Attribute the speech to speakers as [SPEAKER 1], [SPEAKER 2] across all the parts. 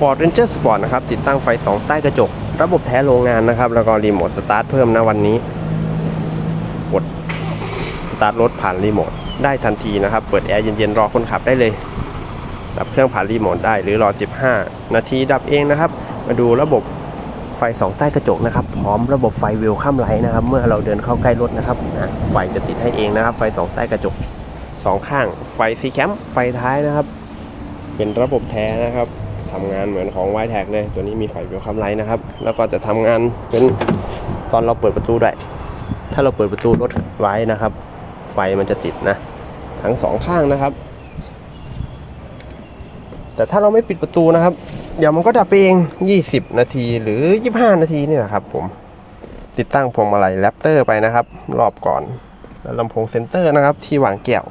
[SPEAKER 1] Ford Ranger Sport นะครับ ติดตั้งไฟ 2 ใต้กระจก ระบบแท้โรงงานนะครับ แล้วก็รีโมทสตาร์ทเพิ่มนะวันนี้ กดสตาร์ทรถผ่านรีโมทได้ทันทีนะครับ เปิดแอร์เย็นๆ รอคนขับได้เลย ดับเครื่องผ่านรีโมทได้หรือรอ 15 นาทีดับเองนะครับ มาดูระบบไฟ 2 ใต้กระจกนะครับ พร้อมระบบไฟเวลข้ามไลท์นะครับ เมื่อเราเดินเข้าใกล้รถนะครับอะไฟจะติดให้เองนะครับ ไฟ 2 ใต้กระจก 2 ข้าง ไฟซีแคมไฟท้ายนะครับ เป็นระบบแท้นะครับ ทำงานเหมือนของ y t แท็กเลย ตัวนี้มีไฟเวลคัมไลท์นะครับ แล้วก็จะทำงานเป็นตอนเราเปิดประตูด้วย ถ้าเราเปิดประตูรถไว้นะครับ ไฟมันจะติดนะ ทั้งสองข้างนะครับ แต่ถ้าเราไม่ปิดประตูนะครับ เดี๋ยวมันก็ดับเอง 20 นาทีหรือ 25 นาทีนี่แหละครับ ผม ติดตั้งพวงมาลัยแรปเตอร์ไปนะครับ รอบก่อน แล้วลำโพงเซนเตอร์นะครับ ที่วางแก้ว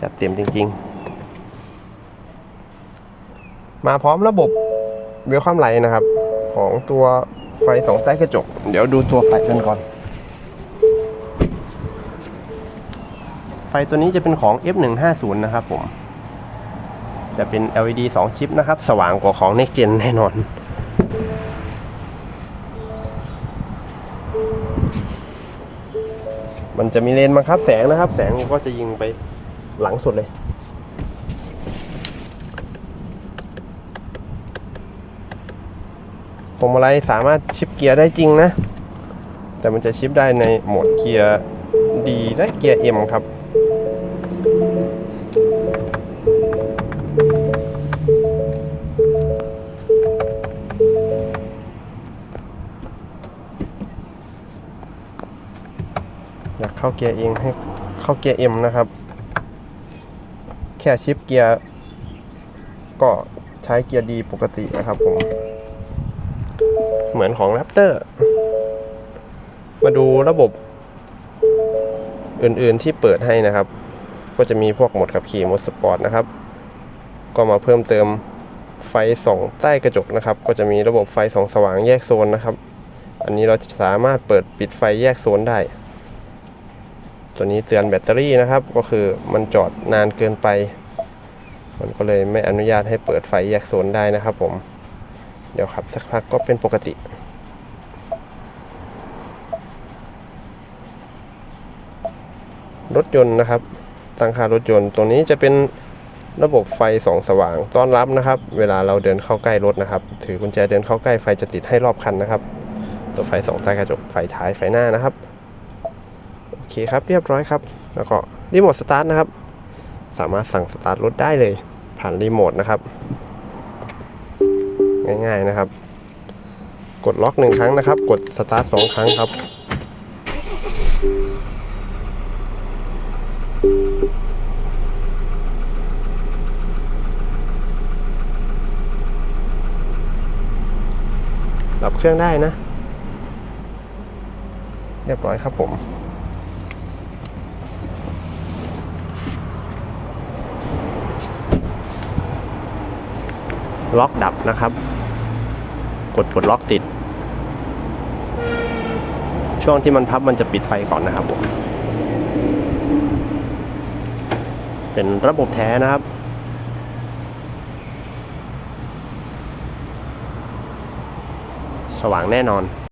[SPEAKER 1] จัดเต็มจริง ๆ มาพร้อมระบบเวลคัมไลท์นะครับ ของตัวไฟสองใต้กระจก เดี๋ยวดูตัวไฟกันก่อน ไฟตัวนี้จะเป็นของ F150 นะครับผม จะเป็น LED 2 ชิปนะครับ สว่างกว่าของ Next Gen แน่นอน มันจะมีเลนบังคับแสงนะครับ แสงก็จะยิงไปหลังสุดเลย พวงมาลัยสามารถชิปเกียร์ได้จริงนะ แต่มันจะชิปได้ในโหมดเกียร์ D และเกียร์ M ครับ อยากเข้าเกียร์เองให้เข้าเกียร์ M นะครับ แค่ชิปเกียร์ก็ใช้เกียร์ดีปกตินะครับผม เหมือนของ Raptor มาดูระบบอื่นๆที่เปิดให้นะครับ ก็จะมีพวกโหมดขับขี่โหมดสปอร์ตนะครับ ก็มาเพิ่มเติมไฟส่องใต้กระจกนะครับ ก็จะมีระบบไฟส่องสว่างแยกโซนนะครับ อันนี้เราสามารถเปิดปิดไฟแยกโซนได้ ตัวนี้เตือนแบตเตอรี่นะครับ ก็คือมันจอดนานเกินไป มันก็เลยไม่อนุญาตให้เปิดไฟแยกโซนได้นะครับผม เดี๋ยวขับสักพักก็เป็นปกติ รถยนต์นะครับ ตั้งค่ารถยนต์ตัวนี้จะเป็นระบบไฟส่องสว่างต้อนรับนะครับ เวลาเราเดินเข้าใกล้รถนะครับ ถือกุญแจเดินเข้าใกล้ไฟจะติดให้รอบคันนะครับ ตัวไฟส่องใต้กระจกไฟท้ายไฟหน้านะครับโอเคครับเรียบร้อยครับ แล้วก็รีโมทสตาร์ทนะครับ สามารถสั่งสตาร์ทรถได้เลย ผ่านรีโมทนะครับ ง่าย ๆนะครับ กดล็อกหนึ่งครั้งนะครับ กดสตาร์ทสองครั้งครับ ดับเครื่องได้นะ เรียบร้อยครับผม ล็อกดับนะครับ กดกดล็อกติด ช่วงที่มันพับมันจะปิดไฟก่อนนะครับผมเป็นระบบแท้นะครับสว่างแน่นอน